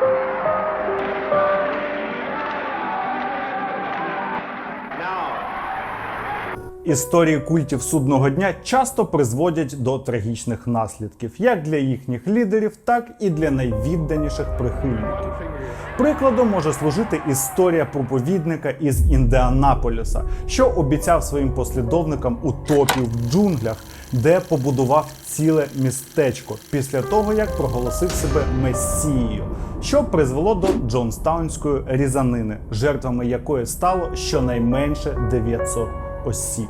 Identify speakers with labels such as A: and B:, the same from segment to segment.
A: Thank you. Історії культів судного дня часто призводять до трагічних наслідків як для їхніх лідерів, так і для найвідданіших прихильників. Прикладом може служити історія проповідника із Індіанаполіса, що обіцяв своїм послідовникам утопію в джунглях, де побудував ціле містечко після того, як проголосив себе месією, що призвело до Джонстаунської різанини, жертвами якої стало щонайменше 900 осіб.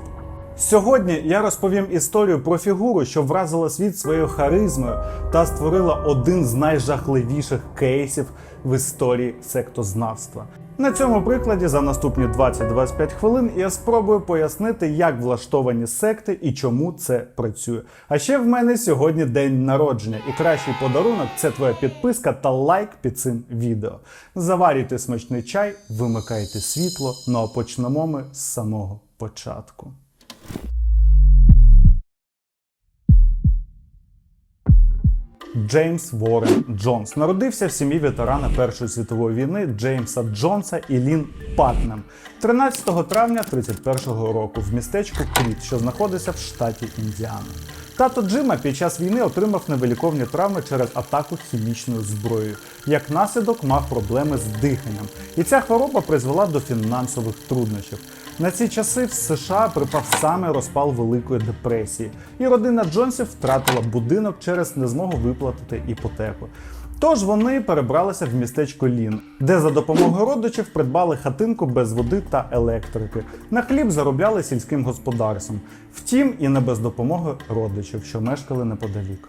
A: Сьогодні я розповім історію про фігуру, що вразила світ своєю харизмою та створила один з найжахливіших кейсів в історії сектознавства. На цьому прикладі за наступні 20-25 хвилин я спробую пояснити, як влаштовані секти і чому це працює. А ще в мене сьогодні день народження, і кращий подарунок це твоя підписка та лайк під цим відео. Заварюйте смачний чай, вимикайте світло, ну а почнемо ми з самого початку. Джеймс Ворен Джонс народився в сім'ї ветерана Першої світової війни Джеймса Джонса і Лін Патнем 13 травня 31-го року в містечку Кріт, що знаходиться в штаті Індіана. Тато Джима під час війни отримав невиліковні травми через атаку хімічною зброєю. Як наслідок мав проблеми з диханням, і ця хвороба призвела до фінансових труднощів. На ці часи в США припав саме розпал Великої депресії, і родина Джонсів втратила будинок через незмогу виплатити іпотеку. Тож вони перебралися в містечко Лін, де за допомогою родичів придбали хатинку без води та електрики. На хліб заробляли сільським господарством. Втім, і не без допомоги родичів, що мешкали неподалік.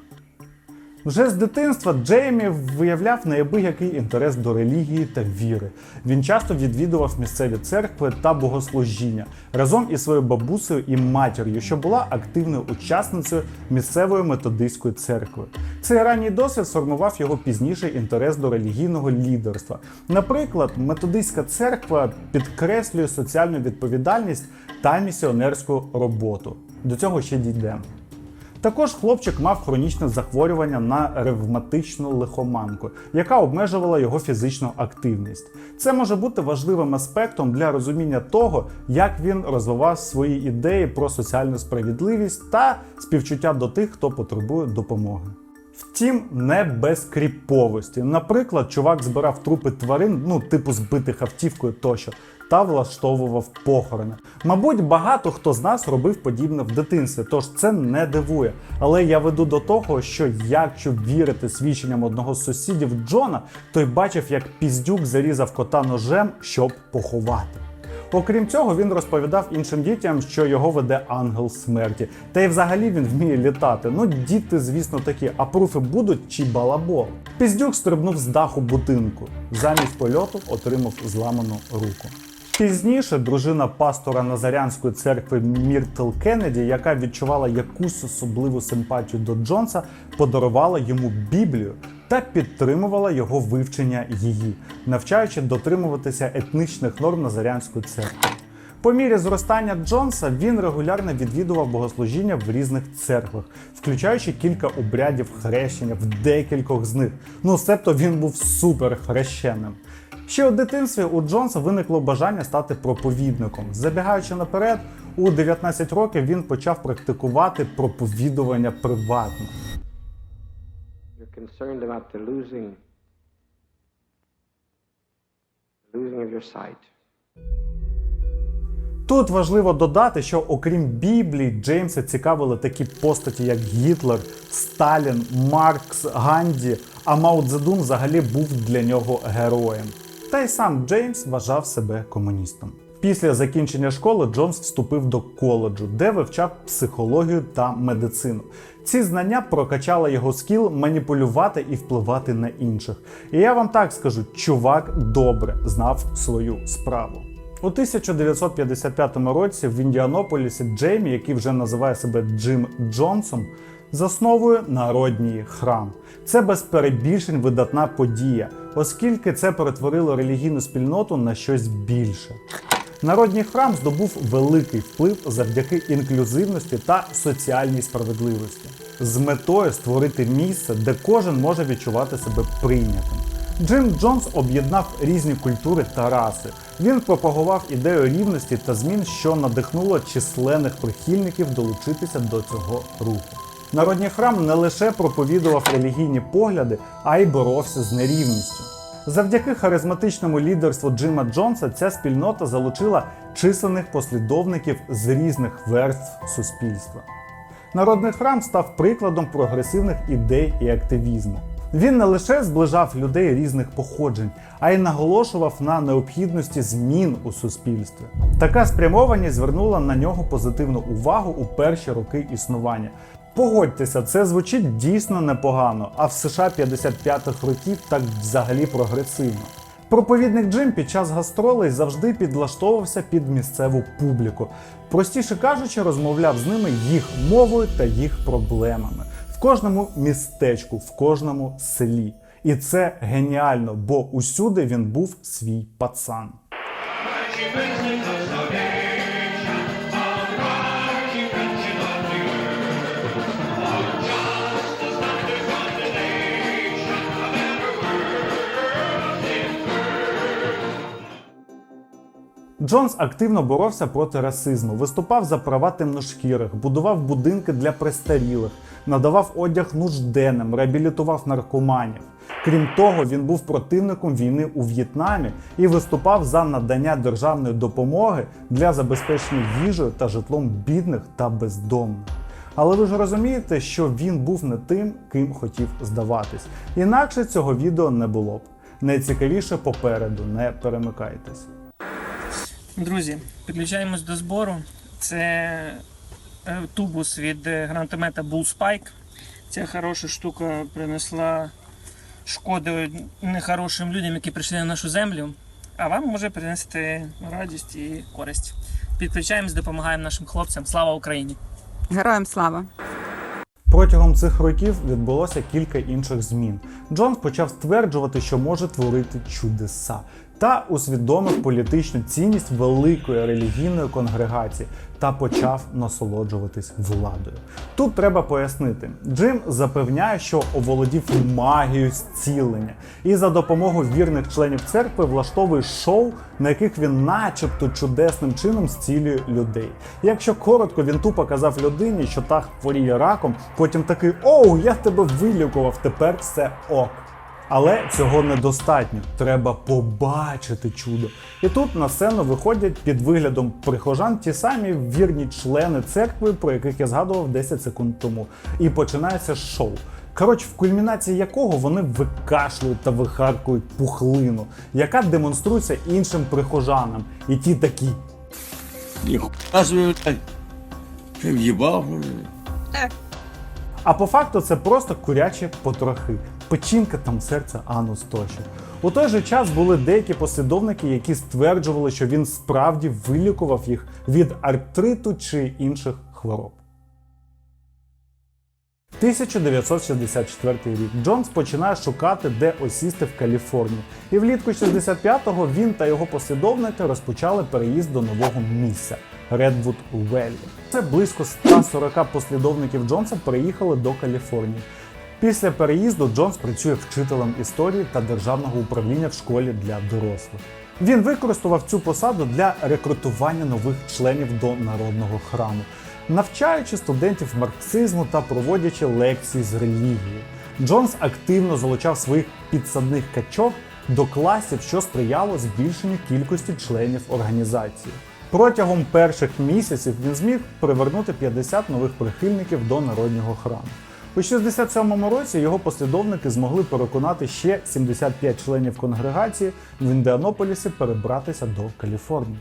A: Вже з дитинства Джеймі виявляв неабиякий інтерес до релігії та віри. Він часто відвідував місцеві церкви та богослужіння разом із своєю бабусею і матір'ю, що була активною учасницею місцевої методистської церкви. Цей ранній досвід сформував його пізніший інтерес до релігійного лідерства. Наприклад, методистська церква підкреслює соціальну відповідальність та місіонерську роботу. До цього ще дійдемо. Також хлопчик мав хронічне захворювання на ревматичну лихоманку, яка обмежувала його фізичну активність. Це може бути важливим аспектом для розуміння того, як він розвивав свої ідеї про соціальну справедливість та співчуття до тих, хто потребує допомоги. Втім, не без кріповості. Наприклад, чувак збирав трупи тварин, ну типу збитих автівкою тощо, та влаштовував похорони. Мабуть, багато хто з нас робив подібне в дитинстві, тож це не дивує. Але я веду до того, що якщо вірити свідченням одного з сусідів Джона, той бачив, як піздюк зарізав кота ножем, щоб поховати. Окрім цього, він розповідав іншим дітям, що його веде ангел смерті. Та й взагалі він вміє літати. Ну, діти, звісно, такі, а пруфи будуть чи балабол. Піздюк стрибнув з даху будинку. Замість польоту отримав зламану руку. Пізніше дружина пастора Назарянської церкви Міртл Кеннеді, яка відчувала якусь особливу симпатію до Джонса, подарувала йому Біблію та підтримувала його вивчення її, навчаючи дотримуватися етнічних норм Назарянської церкви. По мірі зростання Джонса він регулярно відвідував богослужіння в різних церквах, включаючи кілька обрядів хрещення в декількох з них. Ну, себто він був супер хрещеним. Ще у дитинстві у Джонса виникло бажання стати проповідником. Забігаючи наперед, у 19 років він почав практикувати проповідування приватно.
B: You're concerned about the losing, losing of your sight.
A: Тут важливо додати, що окрім Біблії, Джеймса цікавили такі постаті, як Гітлер, Сталін, Маркс, Ганді, а Мао Цзедун взагалі був для нього героєм. Та й сам Джеймс вважав себе комуністом. Після закінчення школи Джонс вступив до коледжу, де вивчав психологію та медицину. Ці знання прокачали його скіл маніпулювати і впливати на інших. І я вам так скажу: чувак добре знав свою справу. У 1955 році в Індіанополісі Джеймі, який вже називає себе Джим Джонсом, засновує народній храм. Це без перебільшень видатна подія, оскільки це перетворило релігійну спільноту на щось більше. Народній храм здобув великий вплив завдяки інклюзивності та соціальній справедливості з метою створити місце, де кожен може відчувати себе прийнятим. Джим Джонс об'єднав різні культури та раси. Він пропагував ідею рівності та змін, що надихнуло численних прихильників долучитися до цього руху. Народний храм не лише проповідував релігійні погляди, а й боровся з нерівністю. Завдяки харизматичному лідерству Джима Джонса ця спільнота залучила численних послідовників з різних верств суспільства. Народний храм став прикладом прогресивних ідей і активізму. Він не лише зближав людей різних походжень, а й наголошував на необхідності змін у суспільстві. Така спрямованість звернула на нього позитивну увагу у перші роки існування. Погодьтеся, це звучить дійсно непогано, а в США 55-х років так взагалі прогресивно. Проповідник Джим під час гастролей завжди підлаштовувався під місцеву публіку. Простіше кажучи, розмовляв з ними їх мовою та їх проблемами кожному містечку, в кожному селі. І це геніально, бо усюди він був свій пацан. Джонс активно боровся проти расизму, виступав за права темношкірих, будував будинки для престарілих, надавав одяг нужденним, реабілітував наркоманів. Крім того, він був противником війни у В'єтнамі і виступав за надання державної допомоги для забезпечення їжею та житлом бідних та бездомних. Але ви ж розумієте, що він був не тим, ким хотів здаватись. Інакше цього відео не було б. Найцікавіше попереду, не перемикайтесь.
C: Друзі, підключаємось до збору. Це е, тубус від е, гранатомета Bull Spike. Ця хороша штука принесла шкоди нехорошим людям, які прийшли на нашу землю. А вам може принести радість і користь. Підключаємось, допомагаємо нашим хлопцям. Слава Україні!
D: Героям слава!
A: Протягом цих років відбулося кілька інших змін. Джонс почав стверджувати, що може творити чудеса, та усвідомив політичну цінність великої релігійної конгрегації та почав насолоджуватись владою. Тут треба пояснити: Джим запевняє, що оволодів магією зцілення, і за допомогою вірних членів церкви влаштовує шоу, на яких він, начебто, чудесним чином зцілює людей. Якщо коротко, він тупо казав людині, що та хворіє раком, потім такий оу, я тебе вилікував, тепер все ок. Але цього недостатньо. Треба побачити чудо. І тут на сцену виходять під виглядом прихожан ті самі вірні члени церкви, про яких я згадував 10 секунд тому. І починається шоу. Коротше, в кульмінації якого вони викашлюють та вихаркують пухлину, яка демонструється іншим прихожанам. І ті такі.
E: Ніхуя собі, блядь. Ти в'їбав, блядь.
A: А по факту це просто курячі потрохи, печінка там серця анус тощо. У той же час були деякі послідовники, які стверджували, що він справді вилікував їх від артриту чи інших хвороб. 1964 рік Джонс починає шукати, де осісти в Каліфорнії, і влітку 65-го він та його послідовники розпочали переїзд до нового місця Редвуд Веллі. Це близько 140 послідовників Джонса переїхали до Каліфорнії. Після переїзду Джонс працює вчителем історії та державного управління в школі для дорослих. Він використовував цю посаду для рекрутування нових членів до народного храму, навчаючи студентів марксизму та проводячи лекції з релігії. Джонс активно залучав своїх підсадних качок до класів, що сприяло збільшенню кількості членів організації. Протягом перших місяців він зміг привернути 50 нових прихильників до народного храму. У 67-му році його послідовники змогли переконати ще 75 членів конгрегації в Індіанополісі перебратися до Каліфорнії.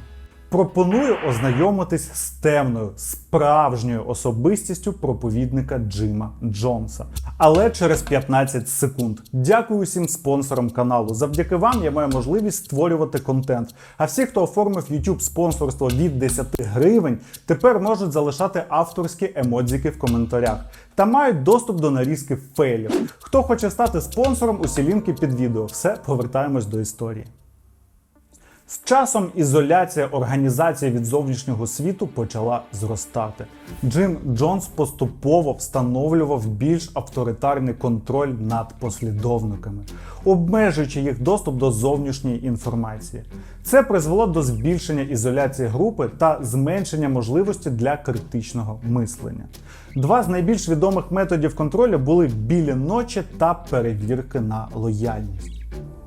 A: Пропоную ознайомитись з темною, справжньою особистістю проповідника Джима Джонса. Але через 15 секунд. Дякую усім спонсорам каналу. Завдяки вам я маю можливість створювати контент. А всі, хто оформив YouTube спонсорство від 10 гривень, тепер можуть залишати авторські емодзики в коментарях та мають доступ до нарізки фейлів. Хто хоче стати спонсором, усі лінки під відео. Все повертаємось до історії. З часом ізоляція організації від зовнішнього світу почала зростати. Джим Джонс поступово встановлював більш авторитарний контроль над послідовниками, обмежуючи їх доступ до зовнішньої інформації. Це призвело до збільшення ізоляції групи та зменшення можливості для критичного мислення. Два з найбільш відомих методів контролю були білі ночі та перевірки на лояльність.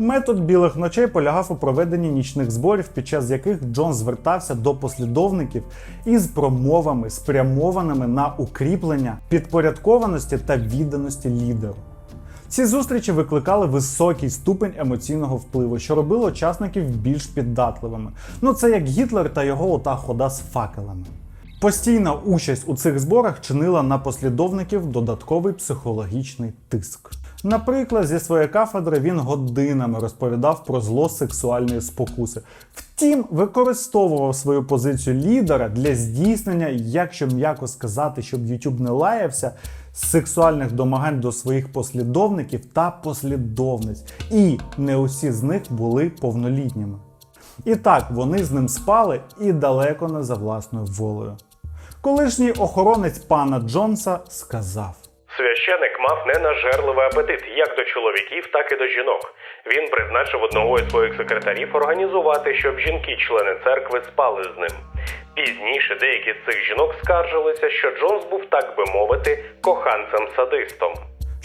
A: Метод білих ночей полягав у проведенні нічних зборів, під час яких Джон звертався до послідовників із промовами, спрямованими на укріплення підпорядкованості та відданості лідеру. Ці зустрічі викликали високий ступень емоційного впливу, що робило учасників більш піддатливими. Ну це як Гітлер та його ота хода з факелами. Постійна участь у цих зборах чинила на послідовників додатковий психологічний тиск. Наприклад, зі своєї кафедри він годинами розповідав про зло сексуальної спокуси. Втім, використовував свою позицію лідера для здійснення, якщо м'яко сказати, щоб YouTube не лаявся, сексуальних домагань до своїх послідовників та послідовниць. І не усі з них були повнолітніми. І так вони з ним спали і далеко не за власною волею. Колишній охоронець пана Джонса сказав.
D: Священик мав ненажерливий апетит як до чоловіків, так і до жінок. Він призначив одного із своїх секретарів організувати, щоб жінки-члени церкви спали з ним. Пізніше деякі з цих жінок скаржилися, що Джонс був, так би мовити, коханцем-садистом.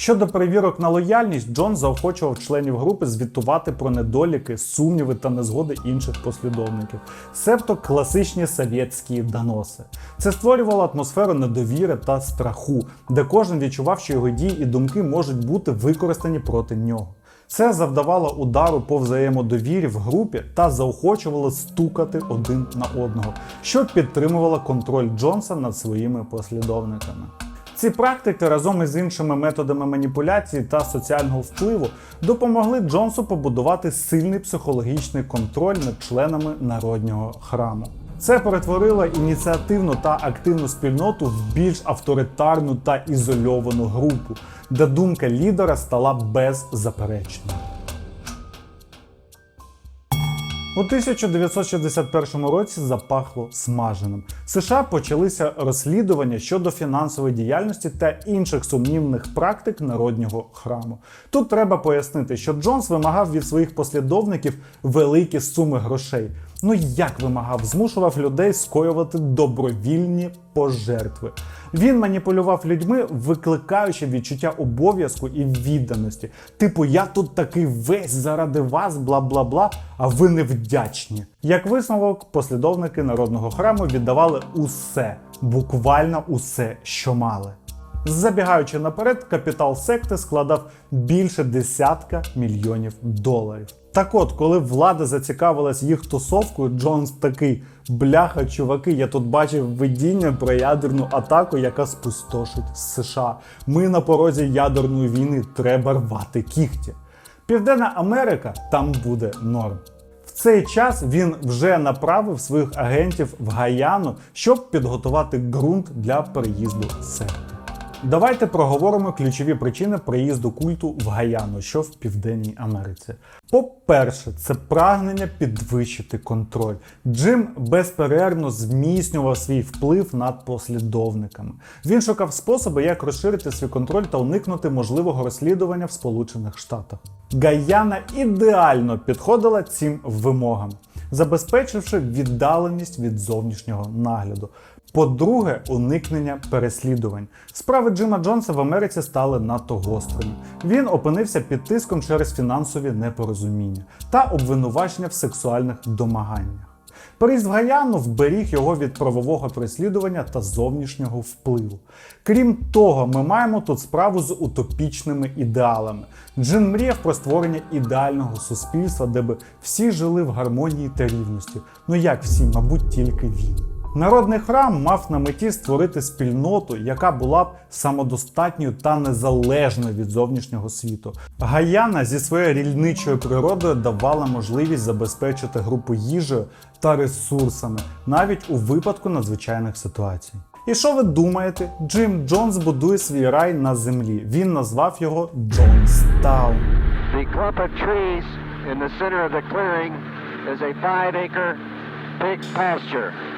A: Щодо перевірок на лояльність, Джон заохочував членів групи звітувати про недоліки, сумніви та незгоди інших послідовників, себто класичні совєтські доноси. Це створювало атмосферу недовіри та страху, де кожен відчував, що його дії і думки можуть бути використані проти нього. Це завдавало удару по взаємодовірі в групі та заохочувало стукати один на одного, що підтримувало контроль Джонса над своїми послідовниками. Ці практики разом із іншими методами маніпуляції та соціального впливу допомогли Джонсу побудувати сильний психологічний контроль над членами народнього храму. Це перетворило ініціативну та активну спільноту в більш авторитарну та ізольовану групу, де думка лідера стала беззаперечною. У 1961 році запахло смаженим. В США почалися розслідування щодо фінансової діяльності та інших сумнівних практик народнього храму. Тут треба пояснити, що Джонс вимагав від своїх послідовників великі суми грошей. Ну як вимагав, змушував людей скоювати добровільні пожертви. Він маніпулював людьми, викликаючи відчуття обов'язку і відданості. Типу, я тут такий весь заради вас, бла бла бла, а ви невдячні. Як висновок, послідовники народного храму віддавали усе, буквально усе, що мали. Забігаючи наперед, капітал секти складав більше десятка мільйонів доларів. Так от, коли влада зацікавилась їх тусовкою, Джонс такий бляха, чуваки, я тут бачив видіння про ядерну атаку, яка спустошить США. Ми на порозі ядерної війни, треба рвати кігті. Південна Америка там буде норм. В цей час він вже направив своїх агентів в Гаяну, щоб підготувати ґрунт для переїзду секти. Давайте проговоримо ключові причини приїзду культу в Гаяну, що в Південній Америці. По-перше, це прагнення підвищити контроль. Джим безперервно зміцнював свій вплив над послідовниками. Він шукав способи, як розширити свій контроль та уникнути можливого розслідування в Сполучених Штатах. Гаяна ідеально підходила цим вимогам, забезпечивши віддаленість від зовнішнього нагляду. По-друге, уникнення переслідувань. Справи Джима Джонса в Америці стали надто гострими. Він опинився під тиском через фінансові непорозуміння та обвинувачення в сексуальних домаганнях. Переїзд в Гаяну вберіг його від правового переслідування та зовнішнього впливу. Крім того, ми маємо тут справу з утопічними ідеалами. Джин мріяв про створення ідеального суспільства, де би всі жили в гармонії та рівності. Ну як всі, мабуть, тільки він. Народний храм мав на меті створити спільноту, яка була б самодостатньою та незалежною від зовнішнього світу. Гаяна зі своєю рільничою природою давала можливість забезпечити групу їжею та ресурсами, навіть у випадку надзвичайних ситуацій. І що ви думаєте? Джим Джонс будує свій рай на землі. Він назвав його Джонстаун.
B: The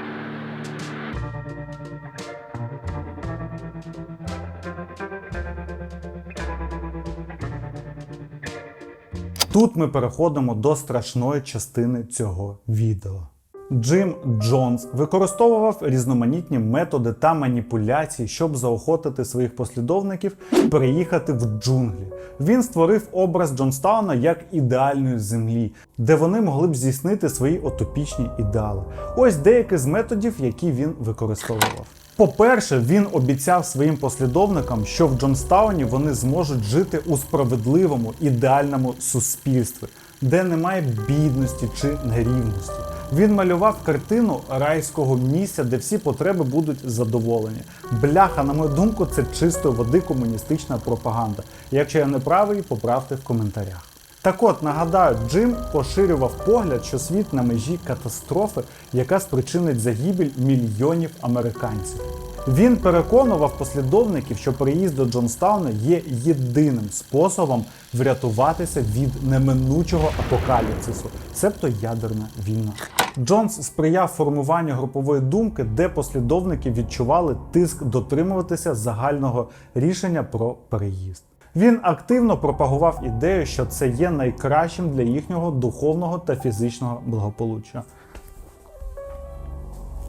A: Тут ми переходимо до страшної частини цього відео. Джим Джонс використовував різноманітні методи та маніпуляції, щоб заохотити своїх послідовників переїхати в джунглі. Він створив образ Джонстауна як ідеальної землі, де вони могли б здійснити свої утопічні ідеали. Ось деякі з методів, які він використовував. По-перше, він обіцяв своїм послідовникам, що в Джонстауні вони зможуть жити у справедливому ідеальному суспільстві, де немає бідності чи нерівності. Він малював картину райського місця, де всі потреби будуть задоволені. Бляха, на мою думку, це чистої води комуністична пропаганда. Якщо я не правий, поправте в коментарях. Так от, нагадаю, Джим поширював погляд, що світ на межі катастрофи, яка спричинить загибель мільйонів американців. Він переконував послідовників, що переїзд до Джонстауна є єдиним способом врятуватися від неминучого апокаліпсису, себто ядерна війна. Джонс сприяв формуванню групової думки, де послідовники відчували тиск дотримуватися загального рішення про переїзд. Він активно пропагував ідею, що це є найкращим для їхнього духовного та фізичного благополуччя.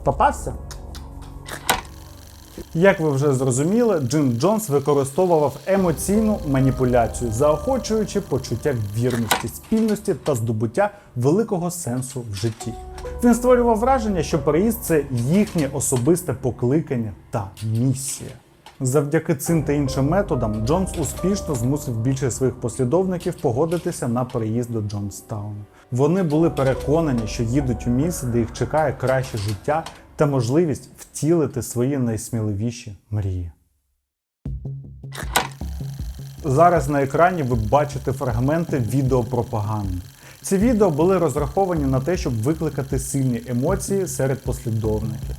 A: Попався? Як ви вже зрозуміли, Джим Джонс використовував емоційну маніпуляцію, заохочуючи почуття вірності, спільності та здобуття великого сенсу в житті. Він створював враження, що переїзд це їхнє особисте покликання та місія. Завдяки цим та іншим методам Джонс успішно змусив більшість своїх послідовників погодитися на переїзд до Джонстауну. Вони були переконані, що їдуть у місце, де їх чекає краще життя та можливість втілити свої найсміливіші мрії. Зараз на екрані ви бачите фрагменти відеопропаганди. Ці відео були розраховані на те, щоб викликати сильні емоції серед послідовників.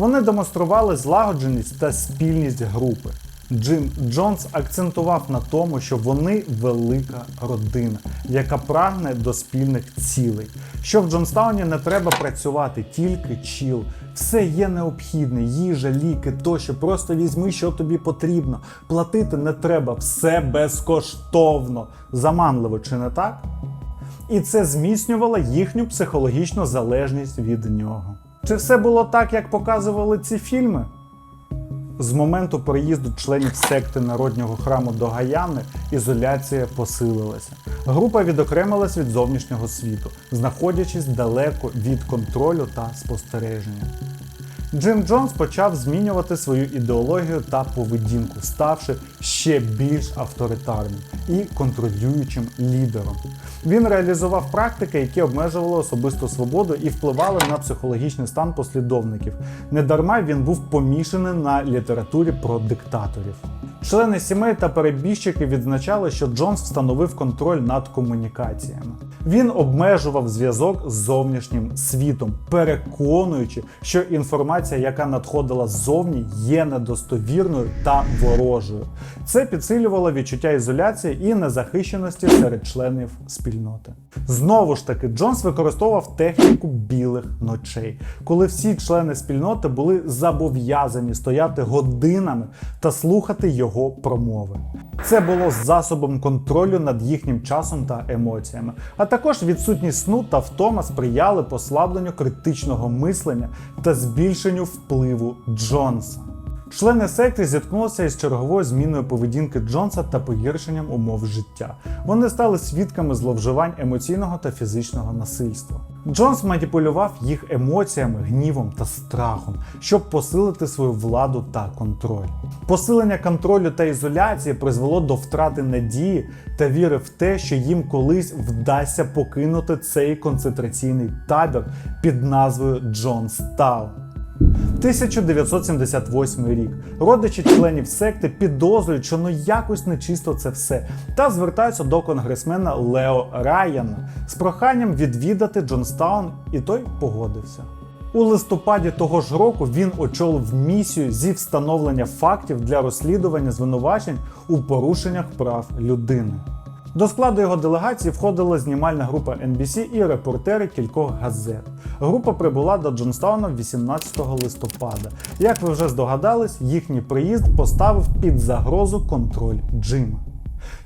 A: Вони демонстрували злагодженість та спільність групи. Джим Джонс акцентував на тому, що вони велика родина, яка прагне до спільних цілей. Що в Джонстауні не треба працювати, тільки чіл. Все є необхідне, їжа, ліки тощо. Просто візьми, що тобі потрібно. Платити не треба, все безкоштовно. Заманливо, чи не так? І це зміцнювало їхню психологічну залежність від нього. Чи все було так, як показували ці фільми? З моменту переїзду членів секти народнього храму до Гаяни ізоляція посилилася. Група відокремилась від зовнішнього світу, знаходячись далеко від контролю та спостереження. Джим Джонс почав змінювати свою ідеологію та поведінку, ставши ще більш авторитарним і контролюючим лідером. Він реалізував практики, які обмежували особисту свободу і впливали на психологічний стан послідовників. Недарма він був помішаний на літературі про диктаторів. Члени сімей та перебіжчики відзначали, що Джонс встановив контроль над комунікаціями. Він обмежував зв'язок з зовнішнім світом, переконуючи, що інформація, яка надходила ззовні, є недостовірною та ворожою. Це підсилювало відчуття ізоляції і незахищеності серед членів спільноти. Знову ж таки, Джонс використовував техніку білих ночей, коли всі члени спільноти були зобов'язані стояти годинами та слухати його промови. Це було засобом контролю над їхнім часом та емоціями, а також відсутність сну та втома сприяли послабленню критичного мислення та збільшенню впливу Джонса. Члени секти зіткнулися із черговою зміною поведінки Джонса та погіршенням умов життя. Вони стали свідками зловживань емоційного та фізичного насильства. Джонс маніпулював їх емоціями, гнівом та страхом, щоб посилити свою владу та контроль. Посилення контролю та ізоляції призвело до втрати надії та віри в те, що їм колись вдасться покинути цей концентраційний табір під назвою Джонстаун. 1978 рік. Родичі членів секти підозрюють, що ну якось нечисто це все, та звертаються до конгресмена Лео Райана з проханням відвідати Джонстаун, і той погодився. У листопаді того ж року він очолив місію зі встановлення фактів для розслідування звинувачень у порушеннях прав людини. До складу його делегації входила знімальна група NBC і репортери кількох газет. Група прибула до Джонстауна 18 листопада. Як ви вже здогадались, їхній приїзд поставив під загрозу контроль Джима.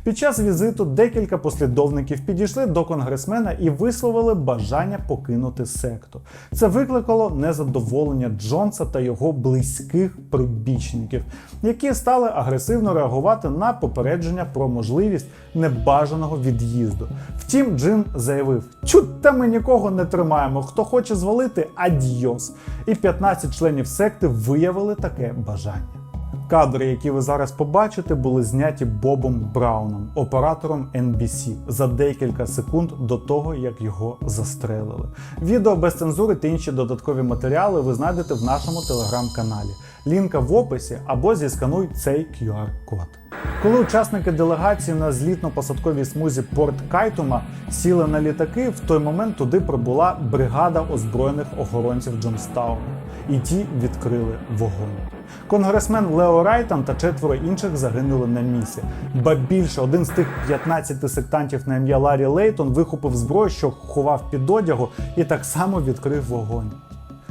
A: Під час візиту декілька послідовників підійшли до конгресмена і висловили бажання покинути секту. Це викликало незадоволення Джонса та його близьких прибічників, які стали агресивно реагувати на попередження про можливість небажаного від'їзду. Втім, Джим заявив: чуть ми нікого не тримаємо. Хто хоче звалити, адьйос. І 15 членів секти виявили таке бажання. Кадри, які ви зараз побачите, були зняті Бобом Брауном, оператором NBC, за декілька секунд до того, як його застрелили. Відео без цензури та інші додаткові матеріали ви знайдете в нашому телеграм-каналі. Лінка в описі або зіскануй цей QR-код. Коли учасники делегації на злітно-посадковій смузі Порт Кайтума сіли на літаки, в той момент туди прибула бригада озброєних охоронців Джонстауну, і ті відкрили вогонь. Конгресмен Лео Райтан та четверо інших загинули на місці. Ба більше один з тих 15 сектантів на ім'я Ларі Лейтон вихопив зброю, що ховав під одягу, і так само відкрив вогонь.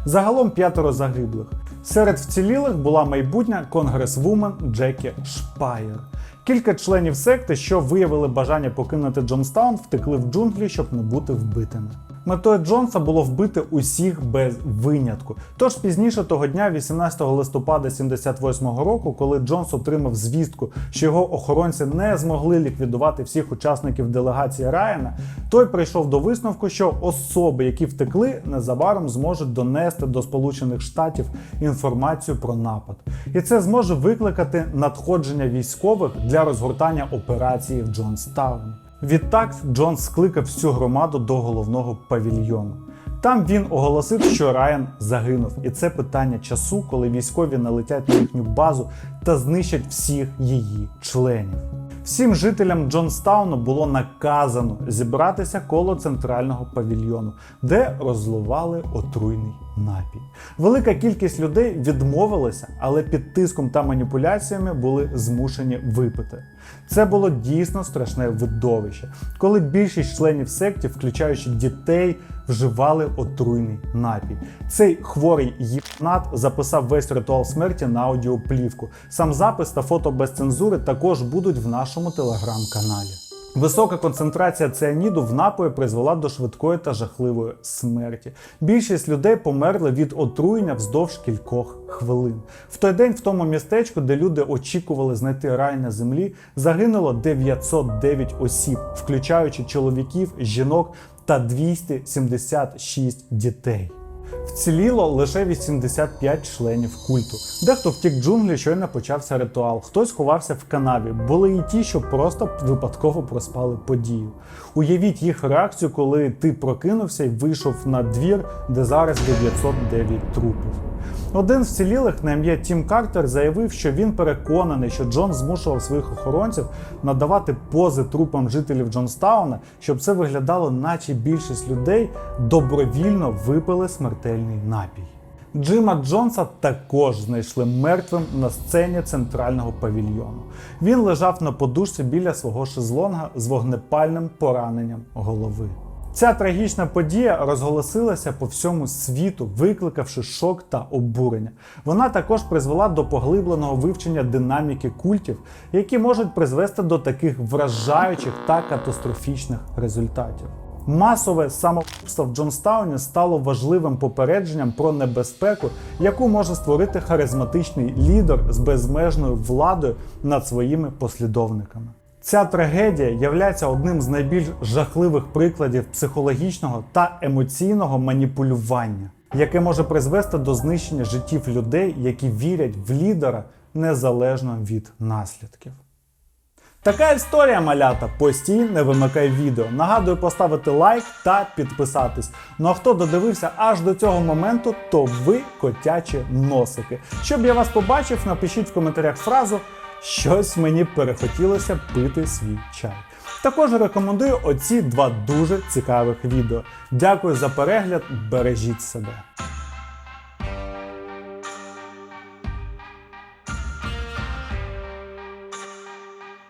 A: Загалом п'ятеро загиблих. Серед вцілілих була майбутня конгресвумен Джекі Шпаєр. Кілька членів секти, що виявили бажання покинути Джонстаун, втекли в джунглі, щоб не бути вбитими. Метою Джонса було вбити усіх без винятку. Тож пізніше того дня, 18 листопада 78-го року, коли Джонс отримав звістку, що його охоронці не змогли ліквідувати всіх учасників делегації Райана, той прийшов до висновку, що особи, які втекли, незабаром зможуть донести до Сполучених Штатів інформацію про напад. І це зможе викликати надходження військових для розгортання операції в Джонстауні. Відтак Джонс скликав всю громаду до головного павільйону. Там він оголосив, що Райан загинув, і це питання часу, коли військові налетять на їхню базу та знищать всіх її членів. Всім жителям Джонстауну було наказано зібратися коло центрального павільйону, де розливали отруйний напій. Велика кількість людей відмовилася, але під тиском та маніпуляціями були змушені випити. Це було дійсно страшне видовище, коли більшість членів секті, включаючи дітей, вживали отруйний напій. Цей хворий єпнат записав весь ритуал смерті на аудіоплівку. Сам запис та фото без цензури також будуть в нашому телеграм-каналі. Висока концентрація цианіду в напої призвела до швидкої та жахливої смерті. Більшість людей померли від отруєння вздовж кількох хвилин. В той день в тому містечку, де люди очікували знайти рай на землі, загинуло 909 осіб, включаючи чоловіків, жінок та 276 дітей. Вціліло лише 85 членів культу. Дехто втік джунглі, щойно почався ритуал. Хтось ховався в канаві. Були і ті, що просто випадково проспали подію. Уявіть їх реакцію, коли ти прокинувся і вийшов на двір, де зараз 909 трупів. Один з вцілілих на ім'я Тім Картер заявив, що він переконаний, що Джон змушував своїх охоронців надавати пози трупам жителів Джонстауна, щоб це виглядало, наче більшість людей добровільно випили смертельний напій. Джима Джонса також знайшли мертвим на сцені центрального павільйону. Він лежав на подушці біля свого шезлонга з вогнепальним пораненням голови. Ця трагічна подія розголосилася по всьому світу, викликавши шок та обурення. Вона також призвела до поглибленого вивчення динаміки культів, які можуть призвести до таких вражаючих та катастрофічних результатів. Масове самогубство в Джонстауні стало важливим попередженням про небезпеку, яку може створити харизматичний лідер з безмежною владою над своїми послідовниками. Ця трагедія являється одним з найбільш жахливих прикладів психологічного та емоційного маніпулювання, яке може призвести до знищення життів людей, які вірять в лідера незалежно від наслідків. Така історія малята. Постій, не вимикай відео. Нагадую поставити лайк та підписатись. Ну а хто додивився аж до цього моменту, то ви котячі носики. Щоб я вас побачив, напишіть в коментарях фразу щось мені перехотілося пити свій чай. Також рекомендую оці два дуже цікавих відео. Дякую за перегляд, бережіть себе.